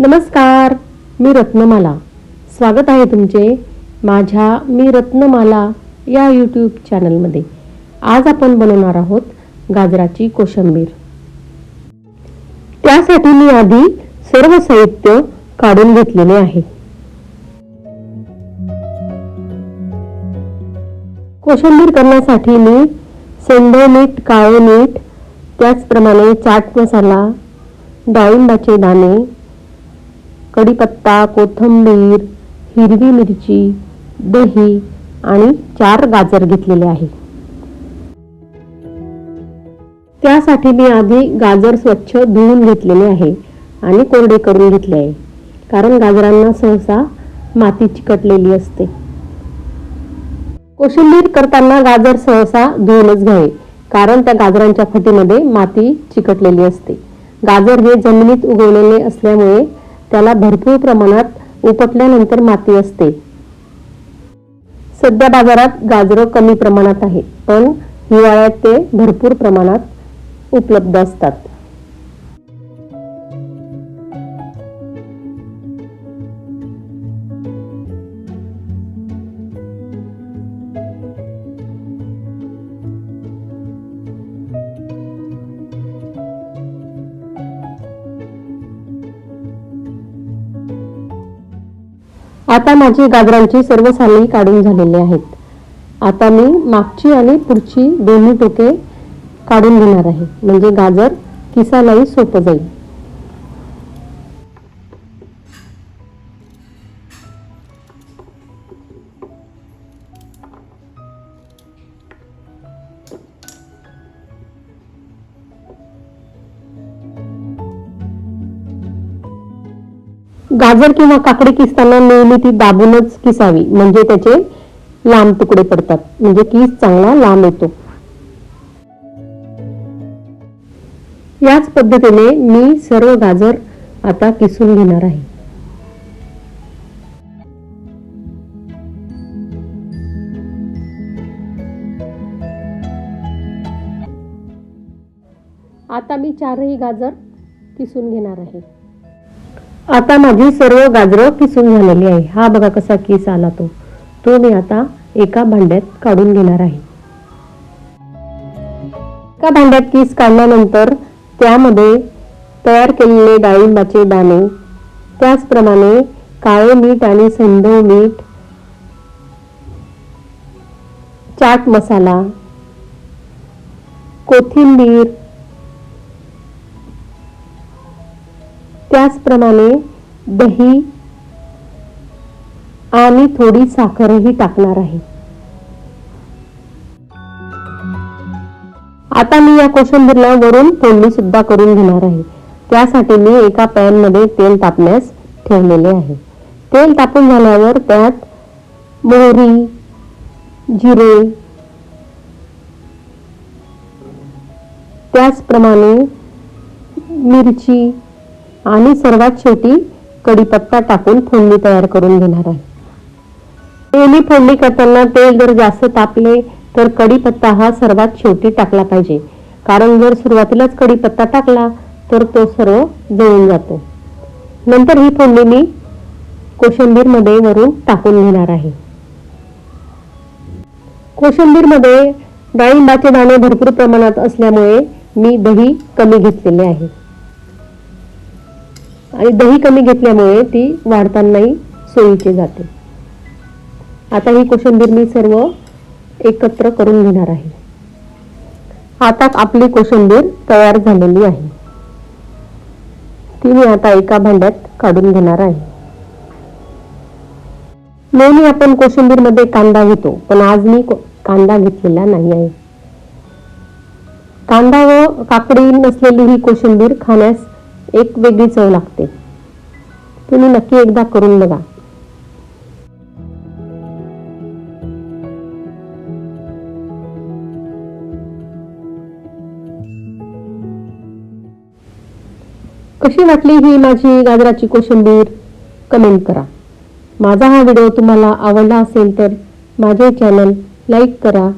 नमस्कार मी रत्नमाला. स्वागत आहे तुमचे माझ्या मी रत्नमाला या यूट्यूब चॅनलमध्ये आज आपण बनवणार आहोत गाजराची कोशिंबीर. त्यासाठी मी आधी सर्व साहित्य काढून घेतलेले आहे. कोशंबीर करण्यासाठी मी सेंधव मीठ काळे मीठ त्याचप्रमाणे चाट मसाला डाळिंबाचे दाणे कढीपत्ता कोथिंबीर हिरवी मिरची दही आणि चार गाजर घेतलेले आहे. त्यासाठी मी आधी गाजर स्वच्छ धुवून घेतलेले आहे आणि कोरडे करून घेतले आहे. कारण गाजरांना सहसा माती चिकटलेली असते. कोशिंबीर करताना गाजर सहसा धुवूनच घ्यावे कारण त्या गाजरांच्या फटीमध्ये माती चिकटलेली असते. गाजर हे जमिनीत उगवलेले असल्यामुळे त्याला भरपूर प्रमाणात उपटल्यानंतर माती असते. सध्या बाजारात गाजरं कमी प्रमाणात आहेत पण हिवाळ्यात ते भरपूर प्रमाणात उपलब्ध असतात. आता माझी गाजरांची सर्व साली काढून झालेली आहेत. आता मी मागची आणि पुढची दोन्ही टोके काढून घेणार आहे. म्हणजे गाजर किसालाही सोपं जाईल. गाजर किंवा काकडी किसताना नेहमी ती दाबूनच किसावी. म्हणजे त्याचे लांब तुकडे पडतात. म्हणजे किस चांगला लांब येतो. याच पद्धतीने मी सर्व गाजर आता किसून घेणार आहे. आता मी चारही गाजर किसून घेणार आहे. आता माझी सर्व गाजरं किसून झालेली आहे. हा बघा कसा किस आला तो. तो मी आता एका भांड्यात काढून घेणार आहे. एका भांड्यात किस काढल्यानंतर त्यामध्ये तयार केलेले डाळिंबाचे दाणे त्याचप्रमाणे काळे मीठ आणि संधव मीठ चाट मसाला कोथिंबीर त्याचप्रमाणे दही आणि थोडी साखरही टाकणार आहे. आता मी या कोशिंबीरला वरून फोडणी सुद्धा करून घेणार आहे. त्यासाठी मी एका पॅनमध्ये तेल तापण्यास ठेवलेले आहे. तेल तापून झाल्यावर त्यात मोहरी जिरे त्याचप्रमाणे मिरची आणि सर्वात शेवटी कढीपत्ता टाकून फोडणी तयार करून घेणार आहे. तेली फोडणी करताना तेल जर जास्त तापले तर कढीपत्ता हा सर्वात शेवटी टाकला पाहिजे. कारण जर सुरुवातीलाच कढीपत्ता टाकला तर तो सर्व जळून जातो. नंतर ही फोडणी मी कोशिंबीरमध्ये वरून टाकून घेणार आहे. कोशिंबीरमध्ये डाळिंबाचे दाणे भरपूर प्रमाणात असल्यामुळे मी दही कमी घेतलेले आहे. आणि दही कमी घेतल्यामुळे ती वाढतानाही सोयीची जाते. आता ही कोशिंबीर मी सर्व एकत्र करून घेणार आहे. आता आपली कोशिंबीर तयार झालेली आहे. ती मी आता एका भांड्यात काढून घेणार आहे. नेहमी आपण कोशिंबीरमध्ये कांदा घेतो पण आज मी कांदा घेतलेला नाही आहे. कांदा व काकडी नसलेली ही कोशिंबीर खाण्यास एक वेगळी चव लागते. तुम्ही नक्की एकदा करून बघा. कशी वाटली ही माझी गाजराची कोशिंबीर? कमेंट करा. माझा हा व्हिडिओ तुम्हाला आवडला असेल तर माझे चॅनल लाईक करा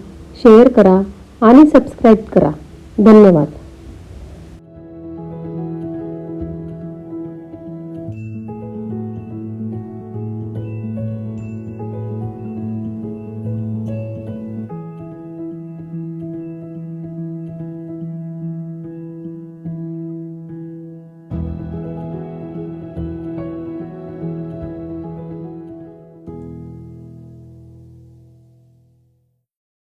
शेअर करा आणि सबस्क्राईब करा. धन्यवाद.